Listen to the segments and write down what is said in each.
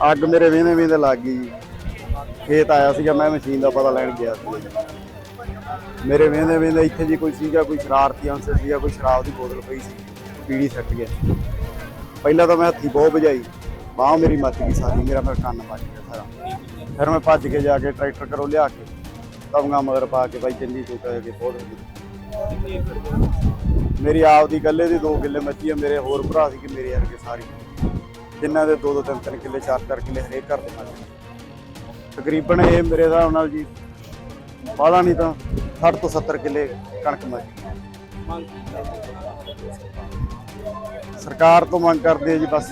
ਅੱਗ ਮੇਰੇ ਵੇਂਦੇ ਵੇਂਦੇ ਲੱਗ ਗਈ ਜੀ। ਖੇਤ ਆਇਆ ਸੀਗਾ, ਮੈਂ ਮਸ਼ੀਨ ਦਾ ਪਤਾ ਲੈਣ ਗਿਆ ਸੀ। ਮੇਰੇ ਵੇਂਦੇ ਵੇਂਦੇ ਇੱਥੇ ਜੀ ਕੋਈ ਸੀਗਾ, ਕੋਈ ਸ਼ਰਾਰਤੀ ਅੰਸਰ ਸੀਗਾ, ਕੋਈ ਸ਼ਰਾਬ ਦੀ ਬੋਤਲ ਪਈ ਸੀ, ਪੀੜੀ ਸੱਟ ਗਿਆ। ਪਹਿਲਾਂ ਤਾਂ ਮੈਂ ਹੱਥੀ ਬਹੁਤ ਵਜਾਈ ਬਾਹ ਮੇਰੀ ਮੱਚ ਗਈ ਸਾਰੀ, ਮੇਰਾ ਫਿਰ ਕੰਨ ਮੱਚ ਗਿਆ ਸਾਰਾ। ਫਿਰ ਮੈਂ ਭੱਜ ਕੇ ਜਾ ਕੇ ਟਰੈਕਟਰ ਕਰੋ ਲਿਆ ਕੇ ਤਵਗਾ ਮਗਰ ਪਾ ਕੇ ਬਾਈ ਚੰਗੀ ਚੁੱਕਾ ਕੇ ਬਹੁਤ ਵਧੀਆ। ਮੇਰੀ ਆਪ ਦੀ ਗੱਲੇ ਦੀ ਦੋ ਕਿੱਲੇ ਮੱਚੀ ਆ, ਮੇਰੇ ਹੋਰ ਭਰਾ ਸੀ ਕਿ ਮੇਰੇ ਵਰਗੇ ਸਾਰੇ। ਜਿਨ੍ਹਾਂ ਦੇ 2 2 3 3 ਕਿੱਲੇ 4 4 ਕਿੱਲੇ ਹਰੇਕ ਘਰ ਦੇ ਮੱਚ ਤਕਰੀਬਨ ਇਹ ਮੇਰੇ ਹਿਸਾਬ ਨਾਲ ਜੀ, ਬਾਹਲਾ ਨਹੀਂ ਤਾਂ 60 ਤੋਂ 70 ਕਿੱਲੇ ਕਣਕ ਮੱਚ ਸਰਕਾਰ ਤੋਂ ਮੰਗ ਕਰਦੇ ਆ ਜੀ, ਬਸ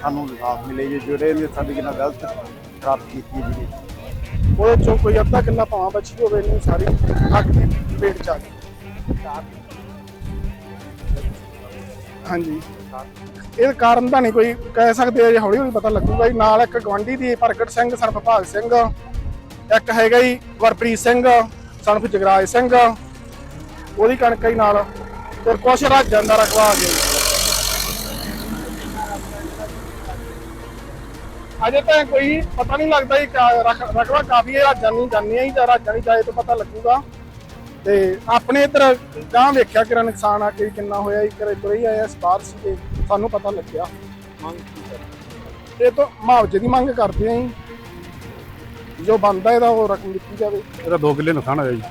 ਸਾਨੂੰ ਇਨਸਾਫ ਮਿਲੇ ਜੀ ਜਿਹੜੇ ਨੇ ਸਾਡੀ ਨਾਲ ਗਲਤ ਪ੍ਰਾਪਤ ਕੀਤੀ ਜੀ। ਉਹਦੇ ਚੋਂ ਕੋਈ ਅੱਧਾ ਕਿੱਲਾ ਭਾਵਾਂ ਬਚੀ ਹੋਵੇ ਨਹੀਂ ਸਾਰੀ ਅੱਗ ਦੀ ਪੇਟ ਚ ਆ ਗਈ। ਹਾਂਜੀ। ਇਹ ਕਾਰਨ ਤਾਂ ਨਹੀਂ ਕੋਈ ਕਹਿ ਸਕਦੇ ਅਜੇ ਹੌਲੀ ਹੌਲੀ ਪਤਾ ਲੱਗੂਗਾ ਜੀ। ਨਾਲ ਇੱਕ ਗਵਾਂਢੀ ਦੀ ਪ੍ਰਗਟ ਸਿੰਘ ਸਰਫ ਭਾਗ ਸਿੰਘ। ਇੱਕ ਹੈਗਾ ਜੀ ਵਰਪ੍ਰੀਤ ਸਿੰਘ, ਸਨਫ ਜਗਰਾਜ ਸਿੰਘ। ਉਹਦੀ ਕਣਕ ਹੀ ਨਾਲ ਤੇ ਕੁਛ ਰਾਜਾਂ ਦਾ ਰਖਵਾ ਆ ਗਿਆ ਜੀ। ਅਜੇ ਤਾਂ ਕੋਈ ਪਤਾ ਨਹੀਂ ਲੱਗਦਾ ਜੀ, ਕਾ- ਰਕਬਾ ਕਾਫੀ ਹੈ, ਰਾਜਾਂ ਨਹੀਂ ਜਾਣੀਆਂ ਹੀ ਜਾਂ ਰਾਜਾਂ ਨਹੀਂ ਜਾਏ ਤਾਂ ਪਤਾ ਲੱਗੂਗਾ। ਤੇ ਆਪਣੇ ਇਧਰ ਗਾਂ ਵੇਖਿਆ ਕਿ ਨੁਕਸਾਨ ਆ ਕੇ ਕਿੰਨਾ ਹੋਇਆ ਜੀ ਕਰੇ ਤੁਰੇ ਹੀ ਆਏ ਆ ਸਪਾਰ ਸੀ ਸਾਨੂੰ ਪਤਾ ਲੱਗਿਆ। ਇਹ ਤਾਂ ਮੁਆਵਜ਼ੇ ਦੀ ਮੰਗ ਕਰਦੇ ਆਂ ਜੀ। ਜੋ ਬੰਦਾ ਇਹਦਾ ਉਹ ਰਕਮ ਦਿੱਤੀ ਜਾਵੇ। ਇਹਦਾ 2 ਕਿੱਲੇ ਨੁਕਸਾਨ ਹੋਇਆ ਜੀ।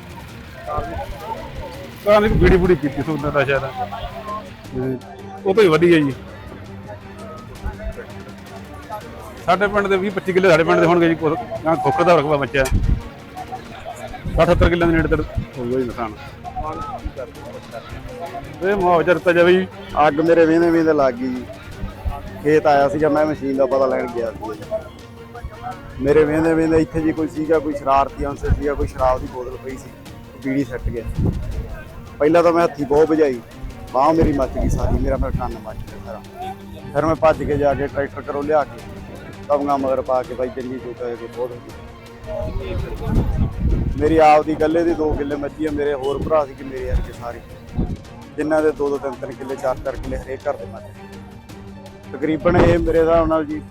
ਤਾਂ ਨਹੀਂ ਬੀੜੀ ਬੂੜੀ ਕੀਤੀ ਸੁਣਦਾ ਤਾਂ ਸ਼ਾਇਦ। ਤੇ ਉਹ ਤੋਂ ਹੀ ਵਧੀਆ ਜੀ। ਸਾਡੇ ਪਿੰਡ ਦੇ 20 25 ਕਿੱਲੇ ਸਾਡੇ ਪਿੰਡ ਦੇ ਹੋਣਗੇ ਜੀ ਕਾਂ ਖੋਖਰ ਦਾ ਰਕਬਾ ਬੱਚਾ 60 70 ਕਿੱਲਿਆਂ ਦੇ ਨੇੜੇ ਤੱਕ ਹੋਊਗਾ ਜੀ ਨੁਕਸਾਨ। ਇਹ ਮੁਆਵਜ਼ਾ ਦਿੱਤਾ ਜਾਵੇ ਜੀ। ਅੱਗ ਮੇਰੇ ਵੇਂਦੇ ਵੇਂਦੇ ਲੱਗ ਗਈ ਜੀ। ਖੇਤ ਆਇਆ ਸੀਗਾ, ਮੈਂ ਮਸ਼ੀਨ ਦਾ ਪਤਾ ਲੈਣ ਗਿਆ ਸੀ। ਮੇਰੇ ਵੇਂਦੇ ਵੇਂਦੇ ਇੱਥੇ ਜੀ ਕੋਈ ਸੀਗਾ, ਕੋਈ ਸ਼ਰਾਰਤੀ ਅੰਸਰ ਸੀਗਾ, ਕੋਈ ਸ਼ਰਾਬ ਦੀ ਬੋਤਲ ਪਈ ਸੀ ਪੀੜੀ ਸੱਟ ਗਿਆ। ਪਹਿਲਾਂ ਤਾਂ ਮੈਂ ਹੱਥੀ ਬਹੁਤ ਵਜਾਈ ਬਾਹ ਮੇਰੀ ਮੱਚ ਗਈ ਸਾਰੀ, ਮੇਰਾ ਮੇਰਾ ਕੰਨ ਮੱਚ ਗਿਆ ਸਾਰਾ। ਫਿਰ ਮੈਂ ਭੱਜ ਕੇ ਜਾ ਕੇ ਟਰੈਕਟਰ ਕਰੋ ਲਿਆ ਕੇ, ਤਵਗਾ ਮਗਰ ਪਾ ਕੇ ਬਾਈ ਚੰਗੀ ਚੁੱਕਾ ਕੇ ਬਹੁਤ ਮੇਰੀ ਆਪ ਦੀ ਗੱਲੇ ਦੀ 2 ਕਿੱਲੇ ਮੱਚੀ ਆ, ਮੇਰੇ ਹੋਰ ਭਰਾ ਸੀ ਕਿ ਮੇਰੇ ਵਰਗੇ ਸਾਰੇ। ਜਿਨ੍ਹਾਂ ਦੇ 2 2 3 3 ਕਿੱਲੇ 4 4 ਕਿੱਲੇ ਹਰੇਕ ਘਰ ਦੇ ਮੱਚ ਤਕਰੀਬਨ ਇਹ ਮੇਰੇ ਹਿਸਾਬ ਨਾਲ ਜੀ,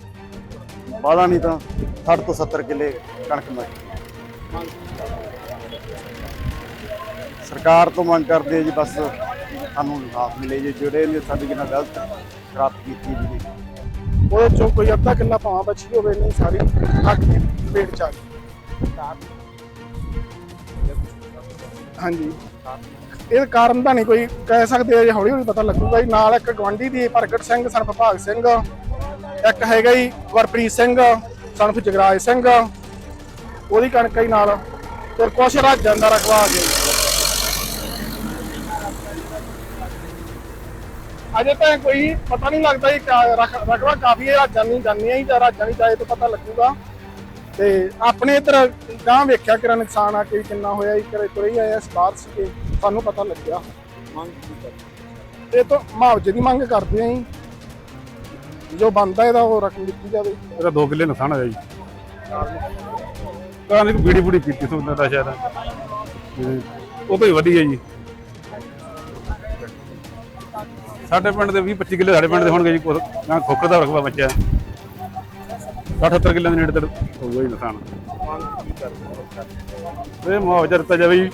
ਬਾਹਲਾ ਨਹੀਂ ਤਾਂ 60 ਤੋਂ 70 ਕਿੱਲੇ ਕਣਕ ਮੱਚ ਸਰਕਾਰ ਤੋਂ ਮੰਗ ਕਰਦੇ ਆ ਜੀ, ਬਸ ਸਾਨੂੰ ਇਨਸਾਫ ਮਿਲੇ ਜੀ, ਜਿਹੜੇ ਨੇ ਸਾਡੀ ਨਾਲ ਗਲਤ ਖਰਾਬ ਕੀਤੀ ਹੈ ਜੀ ਉਹਦੇ ਚੋਂ ਕੋਈ ਅੱਧਾ ਕਿੱਲਾ ਭਾਵਾਂ ਬਚੀ ਹੋਵੇ, ਨਹੀਂ ਸਾਰੀ ਅੱਗ ਦੀ ਪੇਟ ਚ ਆ ਗਈ। ਹਾਂਜੀ। ਇਹ ਕਾਰਨ ਤਾਂ ਨਹੀਂ ਕੋਈ ਕਹਿ ਸਕਦੇ, ਅਜੇ ਹੌਲੀ ਹੌਲੀ ਪਤਾ ਲੱਗੂਗਾ ਜੀ। ਨਾਲ ਇੱਕ ਗਵਾਂਢੀ ਦੀ ਪ੍ਰਗਟ ਸਿੰਘ ਸਨ ਭਾਗ ਸਿੰਘ। ਇੱਕ ਹੈਗਾ ਜੀ ਵਰਪ੍ਰੀਤ ਸਿੰਘ, ਸਨਫ ਜਗਰਾਜ ਸਿੰਘ। ਉਹਦੀ ਕਣਕ ਹੀ ਨਾਲ। ਤੇ ਕੁਛ ਰਾਜਾਂ ਦਾ ਰਖਵਾ ਆ ਗਿਆ ਅਜੇ ਤਾਂ ਕੋਈ ਪਤਾ ਨਹੀਂ ਲੱਗਦਾ ਜੀ, ਕਾ- ਕਾਫੀ ਹੈ, ਰਾਜਾਂ ਨਹੀਂ ਜਾਣੀਆਂ ਹੀ ਜਾਂ ਰਾਜਾਂ ਨਹੀਂ ਜਾਏ ਤਾਂ ਪਤਾ ਲੱਗੂਗਾ। ਤੇ ਆਪਣੇ ਇਧਰ ਗਾਂ ਵੇਖਿਆ ਕਿ ਨੁਕਸਾਨ ਆ ਕੇ ਕਿੰਨਾ ਹੋਇਆ ਜੀ ਕਰੇ ਤੁਰੇ ਹੀ ਆਏ ਆ ਸਪਾਰ ਸੀ ਸਾਨੂੰ ਪਤਾ ਲੱਗਿਆ। ਇਹ ਤਾਂ ਮੁਆਵਜ਼ੇ ਦੀ ਮੰਗ ਕਰਦੇ ਆਂ ਜੀ। ਜੋ ਬੰਦਾ ਇਹਦਾ ਉਹ ਰਕਮ ਦਿੱਤੀ ਜਾਵੇ। ਇਹਦਾ 2 ਕਿੱਲੇ ਨੁਕਸਾਨ ਹੋਇਆ ਜੀ। ਤਾਂ ਨਹੀਂ ਬੀੜੀ ਬੂੜੀ ਕੀਤੀ ਸੁਣਦਾ ਤਾਂ ਸ਼ਾਇਦ। ਤੇ ਉਹ ਤੋਂ ਹੀ ਵਧੀਆ ਜੀ। ਸਾਡੇ ਪਿੰਡ ਦੇ 20 25 ਕਿੱਲੇ ਸਾਡੇ ਪਿੰਡ ਦੇ ਹੋਣਗੇ ਜੀ ਖੋਖਰ ਦਾ ਰਕਬਾ ਬੱਚਾ 60 70 ਕਿੱਲਿਆਂ ਦੇ ਨੇੜੇ ਤੱਕ ਹੋਊਗਾ ਜੀ